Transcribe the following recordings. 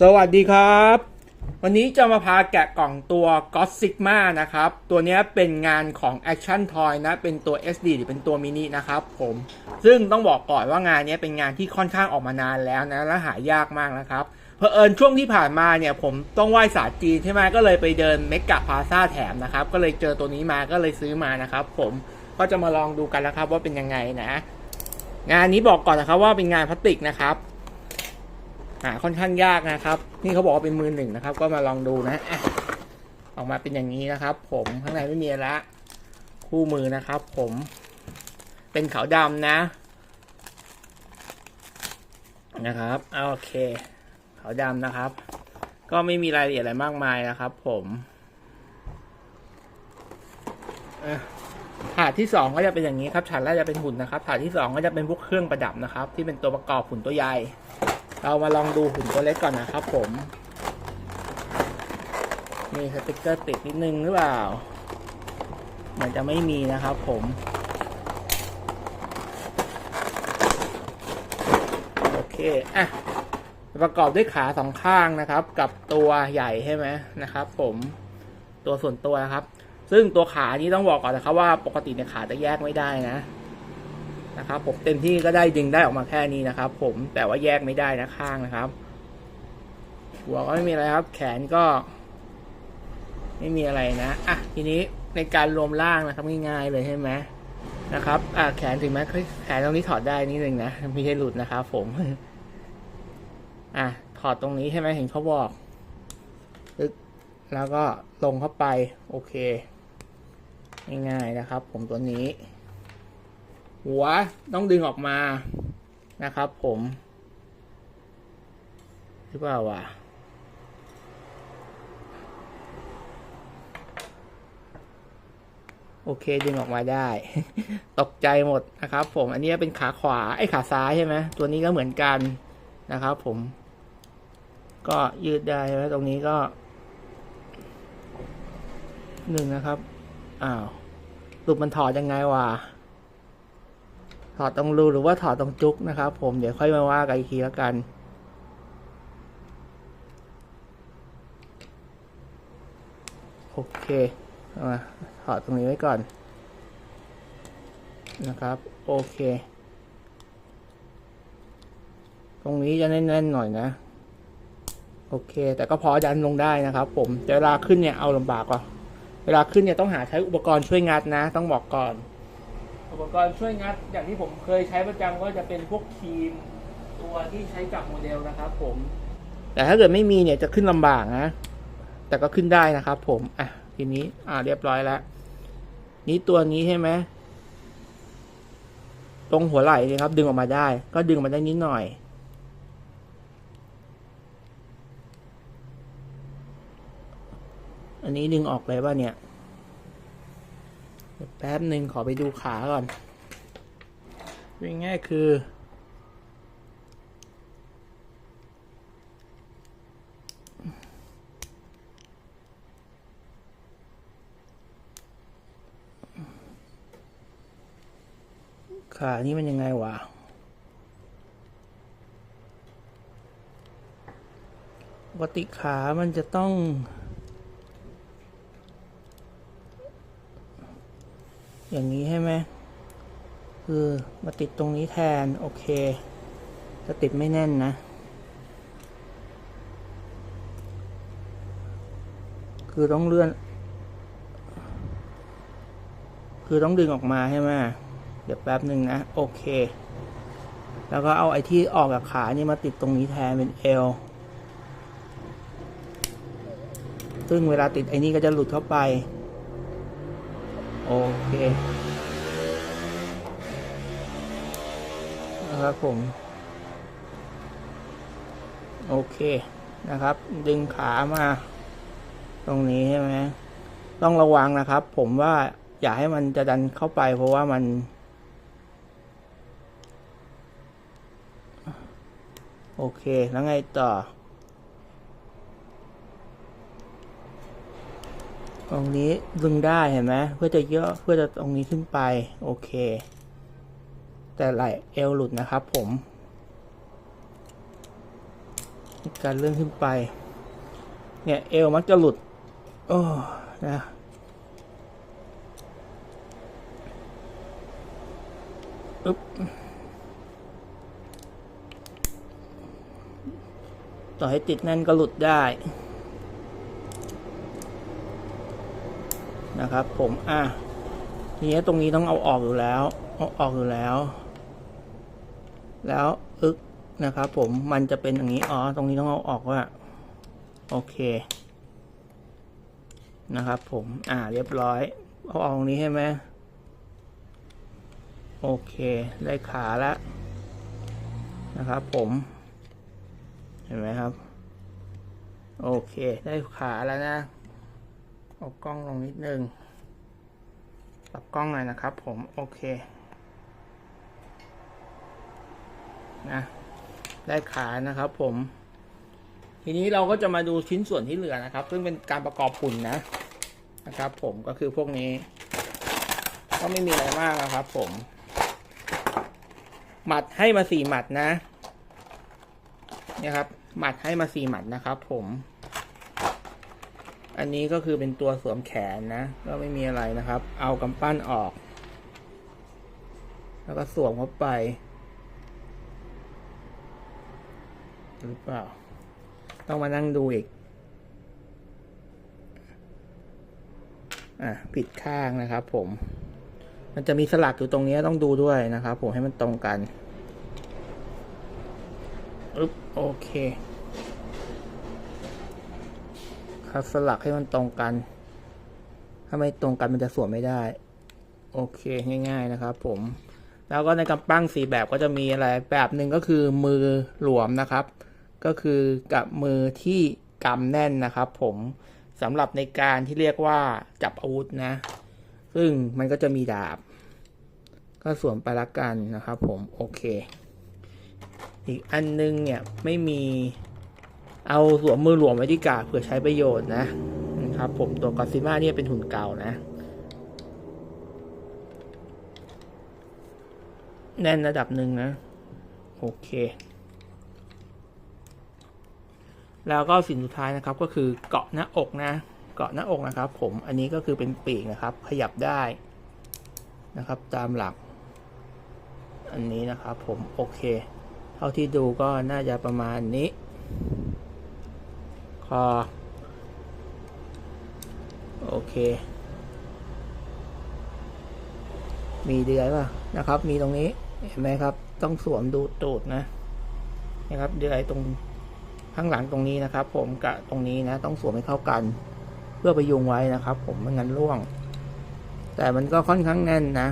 สวัสดีครับ วันนี้จะมาพาแกะกล่องตัว God Sigma นะครับ ตัวนี้เป็นงานของ Action Toy นะ เป็นตัว SD หรือเป็นตัวมินินะครับผม ซึ่งต้องบอกก่อนว่างานนี้เป็นงานที่ค่อนข้างออกมานานแล้วนะ และหายากมากนะครับเพอเอิญช่วงที่ผ่านมาเนี่ยผมต้องไหว้ศาสตร์จีนใช่ไหมก็เลยไปเดินเมกะพาซาแถมนะครับ ก็เลยเจอตัวนี้มาก็เลยซื้อมานะครับผมก็จะมาลองดูกันแล้วครับว่าเป็นยังไงนะ งานนี้บอกก่อนนะครับว่าเป็นงานพลาสติกนะครับ หาค่อนข้างยากนะครับ นี่เขาบอกว่าเป็นมือหนึ่งนะครับ ก็มาลองดูนะออกมาเป็นอย่างนี้นะครับ ผมข้างในไม่มีอะไรละคู่มือนะครับ ผม เป็นขาวดำนะ นะครับโอเคขาวดำนะครับ ก็ไม่มีรายละเอียดอะไรมากมายนะครับ ผมถาดที่สองก็จะเป็นอย่างนี้ครับถาดแรกจะเป็นหุ่นนะครับถาดที่สองก็จะเป็นพวกเครื่องประดับนะครับ ที่เป็นตัวประกอบหุ่นตัวใหญ่ เรามาลองดูหุ่นตัวเล็กก่อนนะครับผม มีสติกเกอร์ติดนิดนึงหรือเปล่า เหมือนจะไม่มีนะครับผมโอเคอะประกอบด้วยขาสองข้างนะครับ กับตัวใหญ่ใช่ไหมนะครับ ผมตัวส่วนตัวนะครับ ซึ่งตัวขานี้ต้องบอกก่อนนะครับว่าปกติเนี่ยขาจะแยกไม่ได้นะ นะครับผมเต็มที่ก็ได้ดึงได้ออกมาแค่นี้นะครับ ผมแต่ว่าแยกไม่ได้นะข้างนะครับ หัวก็ไม่มีอะไรครับ แขนก็ ไม่มีอะไรนะอะทีนี้ในการรวมร่างนะครับง่ายๆเลยใช่ไหมนะครับ อะแขนถึงแม้แขนตรงนี้ถอดได้นิดนึงนะไม่ใช่หลุดนะครับผม อะถอดตรงนี้ใช่ไหมเห็นเขาบอกปึ๊กแล้วก็ลงเข้าไป โอเค ง่ายๆนะครับ ผมตัวนี้ หัวต้องดึงออกมานะครับ ผมหรือเปล่าวะโอเคดึงออกมาได้ ตกใจหมดนะครับ ผมอันนี้เป็นขาขวาไอ้ขาซ้ายใช่ไหมตัวนี้ก็เหมือนกันนะครับ ผม ก็ยืดได้แล้วตรงนี้ก็หนึ่งนะครับอ้าวรูปมันถอดยังไงวะ ถอดตรงรูหรือว่าถอดตรงจุกนะครับ ผมเดี๋ยวค่อยมาว่ากันอีกทีแล้วกัน โอเคเอามาถอดตรงนี้ไว้ก่อน นะครับ โอเค ตรงนี้จะแน่นๆหน่อยนะ โอเค แต่ก็พอดันลงได้นะครับ ผมแต่เวลาขึ้นเนี่ยเอาลำบากกว่าเวลาขึ้นเนี่ยต้องหาใช้อุปกรณ์ช่วยงัดนะ ต้องบอกก่อน อุปกรณ์ช่วยงัดอย่างที่ผมเคยใช้ประจำก็จะเป็นพวกครีม ตัวที่ใช้กับโมเดลนะครับผม แต่ถ้าเกิดไม่มีเนี่ยจะขึ้นลำบากนะ แต่ก็ขึ้นได้นะครับผม อะ ทีนี้ อ่า เรียบร้อยแล้ว นี้ตัวนี้ใช่ไหม ตรงหัวไหล่เนี่ยครับ ดึงออกมาได้ ก็ดึงออกมาได้นิดหน่อย อันนี้ดึงออกเลยป่ะเนี่ย แป๊บหนึ่งขอไปดูขาก่อนง่ายคือขานี่มันยังไงวะ ปกติขามันจะต้อง อย่างนี้ใช่ไหมคือมาติดตรงนี้แทน โอเคจะติดไม่แน่นนะ คือต้องเลื่อน คือต้องดึงออกมาใช่ไหมเดี๋ยวแป๊บหนึ่งนะ โอเค แล้วก็เอาไอ้ที่ออกจากขานี่มาติดตรงนี้แทนเป็นเอวซึ่งเวลาติดไอ้นี่ก็จะหลุดเข้าไป โอเคนะครับผม โอเคนะครับ ดึงขามา ตรงนี้ใช่ไหมต้องระวังนะครับ ผมว่าอย่าให้มันจะดันเข้าไป เพราะว่ามัน โอเค แล้วไงต่อ ตรงนี้ดึงได้เห็นไหมเพื่อจะเยอะเพื่อจะตรงนี้ขึ้นไป โอเค แต่ไหลเอวหลุดนะครับผม การเลื่อนขึ้นไป เนี่ยเอวมักจะหลุด โอ้นะอึ๊บต่อให้ติดแน่นก็หลุดได้ นะครับ ผมอะทีนี้ตรงนี้ต้องเอาออกอยู่แล้วเอาออกอยู่แล้ว แล้วอึกนะครับ ผมมันจะเป็นอย่างนี้อ๋อตรงนี้ต้องเอาออกว่าโอเค นะครับ ผมอ่าเรียบร้อยเอาออกตรงนี้ใช่ไหมโอเคได้ขาแล้วนะครับ ผม เห็นไหมครับ โอเค ได้ขาแล้วนะ เอากล้องลงนิดนึงปรับกล้องหน่อยนะครับ ผมโอเคนะได้ขานะครับ ผม ทีนี้เราก็จะมาดูชิ้นส่วนที่เหลือนะครับ ซึ่งเป็นการประกอบหุ่นนะนะครับ ผมก็คือพวกนี้ ก็ไม่มีอะไรมากนะครับ ผม หมัดให้มาสี่หมัดนะเนี่ยครับ หมัดให้มาสี่หมัดนะครับ ผม อันนี้ก็คือเป็นตัวสวมแขนนะ ก็ไม่มีอะไรนะครับ เอากำปั้นออก แล้วก็สวมเข้าไป หรือเปล่า ต้องมานั่งดูอีก อะ ผิดข้างนะครับผม มันจะมีสลักอยู่ตรงนี้ต้องดูด้วยนะครับผมให้มันตรงกันอึ๊บโอเค ครับสลักให้มันตรงกัน ถ้าไม่ตรงกันมันจะสวมไม่ได้ โอเคง่าย ๆนะครับ ผม แล้วก็ในกำปั้งสีแบบก็จะมีอะไร แบบหนึ่งก็คือมือหลวมนะครับ ก็คือกับมือที่กำแน่นนะครับ ผมสำหรับในการที่เรียกว่าจับอาวุธนะ ซึ่งมันก็จะมีดาบ ก็สวมไปละกันนะครับ ผมโอเค อีกอันนึงเนี่ยไม่มี เอาสวมมือหลวมไว้ที่กาเพื่อใช้ประโยชน์นะนะครับ ผมตัวกอซิมาเนี่ยเป็นหุ่นเก่านะแน่นระดับหนึ่งนะ โอเค แล้วก็สิ่งสุดท้ายนะครับก็คือเกาะหน้าอกนะ เกาะหน้าอกนะครับ ผมอันนี้ก็คือเป็นปีกนะครับ ขยับได้นะครับ ตามหลัก อันนี้นะครับ ผมโอเค เท่าที่ดูก็น่าจะประมาณนี้ อโอเค มีเดือยป่ะนะครับ มีตรงนี้ เห็นไหมครับ ต้องสวมดูตูดนะนะครับ เดือยตรงข้างหลังตรงนี้นะครับ ผมกับตรงนี้นะ ต้องสวมให้เข้ากัน เพื่อประยุงไว้นะครับ ผมไม่งั้นร่วง แต่มันก็ค่อนข้างแน่นนะ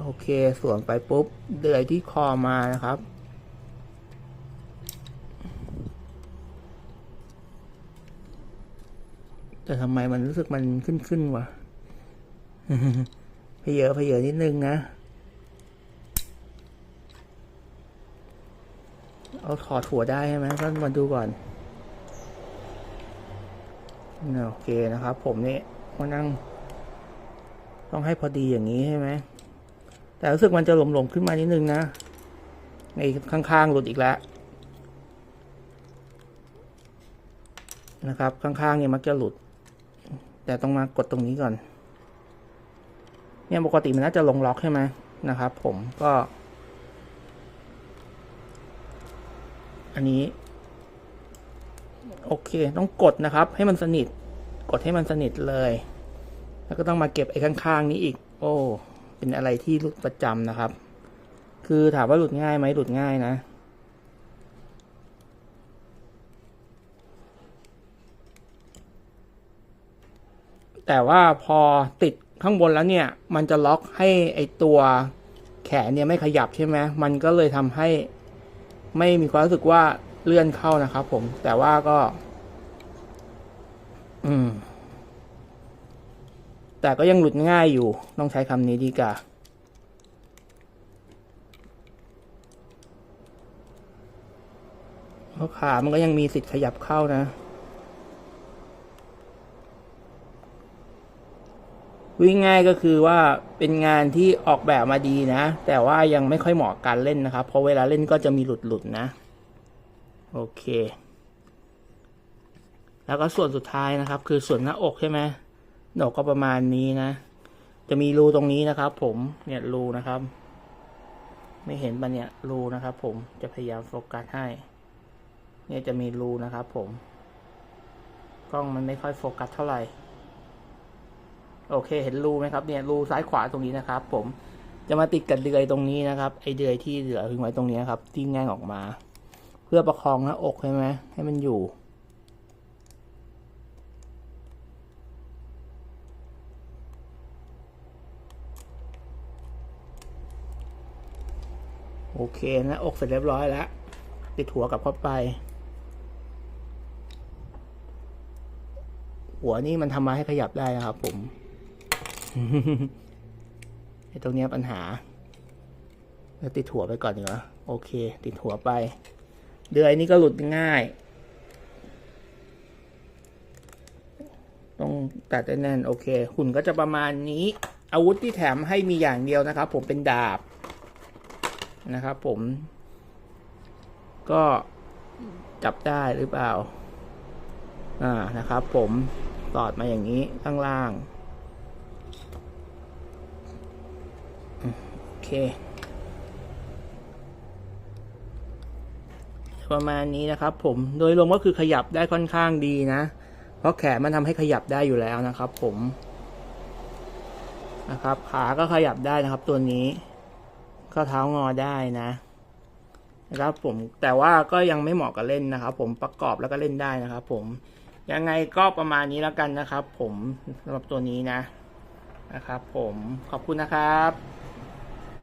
โอเคสวมไปปุ๊บ เดือยที่คอมานะครับ แต่ทำไมมันรู้สึกมันขึ้นขึ้นวะเพเยอะเพเยอะนิดนึงนะ เอาถอดหัวได้ใช่ไหมก็มาดูก่อน โอเคนะครับ ผมนี่มานั่ง ต้องให้พอดีอย่างนี้ใช่ไหม แต่รู้สึกมันจะหลมๆขึ้นมานิดนึงนะ ในข้างๆหลุดอีกแล้วนะครับ ข้างๆเนี่ยมักจะหลุด แต่ต้องมากดตรงนี้ก่อน เนี่ยปกติมันน่าจะลงล็อกใช่ไหมนะครับ ผมก็ อันนี้ โอเค ต้องกดนะครับ ให้มันสนิท กดให้มันสนิทเลย แล้วก็ต้องมาเก็บไอ้ข้างๆนี้อีก โอ้ เป็นอะไรที่หลุดประจำนะครับ คือถามว่าหลุดง่ายไหมหลุดง่ายนะ แต่ว่าพอติดข้างบนแล้วเนี่ย มันจะล็อกให้ไอตัวแขนเนี่ยไม่ขยับใช่ไหมมันก็เลยทำให้ไม่มีความรู้สึกว่าเลื่อนเข้านะครับผม แต่ว่าก็ อืม แต่ก็ยังหลุดง่ายอยู่ ต้องใช้คำนี้ดีกว่าเพราะขามันก็ยังมีสิทธิ์ขยับเข้านะ วิ่งง่ายก็คือว่าเป็นงานที่ออกแบบมาดีนะ แต่ว่ายังไม่ค่อยเหมาะการเล่นนะครับ เพราะเวลาเล่นก็จะมีหลุดๆนะ โอเค แล้วก็ส่วนสุดท้ายนะครับ คือส่วนหน้าอกใช่ไหมหนกก็ประมาณนี้นะ จะมีรูตรงนี้นะครับ ผมเนี่ยรูนะครับ ไม่เห็นปะเนี่ยรูนะครับ ผมจะพยายามโฟกัสให้ เนี่ยจะมีรูนะครับ ผม กล้องมันไม่ค่อยโฟกัสเท่าไหร่ โอเค เห็นรูไหมครับเนี่ยรูซ้ายขวาตรงนี้นะครับ ผมจะมาติดกับเดือยตรงนี้นะครับ ไอเดือยที่เหลือทิ้งไว้ตรงนี้ครับที่แง่งออกมา เพื่อประคองหน้าอกใช่ไหมให้มันอยู่ โอเคหนะอกเสร็จเรียบร้อยแล้วติดหัวกับเข้าไป หัวนี่มันทำมาให้ขยับได้นะครับผม ไอ้ตรงเนี้ยปัญหาแล้วติดหัวไปก่อนดีกว่าโอเค ติดหัวไป เดือยนี่ก็หลุดง่าย ต้องตัดให้แน่นโอเค หุ่นก็จะประมาณนี้ อาวุธที่แถมให้มีอย่างเดียวนะครับ ผมเป็นดาบนะครับผม ก็จับได้หรือเปล่า อ่านะครับผมตอดมาอย่างนี้ข้างล่างอืมโอ เค ประมาณนี้นะครับผมโดยรวมก็คือขยับได้ค่อนข้างดีนะ เพราะแขนมันทำให้ขยับได้อยู่แล้วนะครับ ผมนะครับ ขาก็ขยับได้นะครับ ตัวนี้ข้อเท้างอได้นะนะครับผมแต่ว่าก็ยังไม่เหมาะกับเล่นนะครับ ผมประกอบแล้วก็เล่นได้นะครับ ผมยังไงก็ประมาณนี้แล้วกันนะครับ ผมสำหรับตัวนี้นะนะครับ ผมขอบคุณนะครับ